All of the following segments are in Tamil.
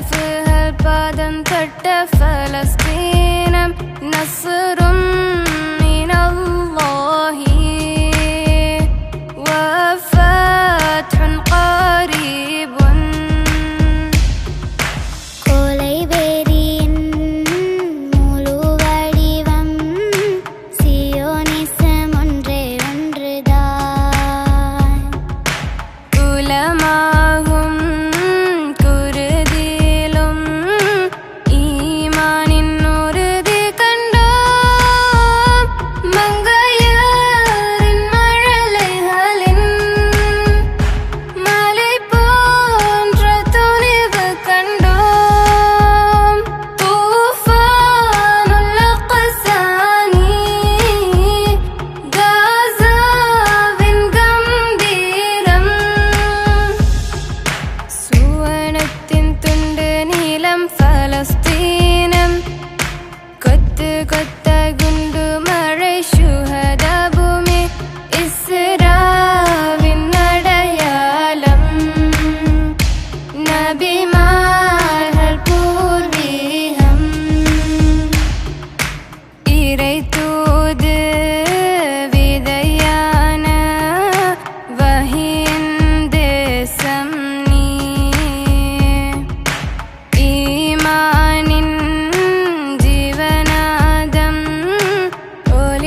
فيها البادن ترتفع فلسطين نصر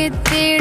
There.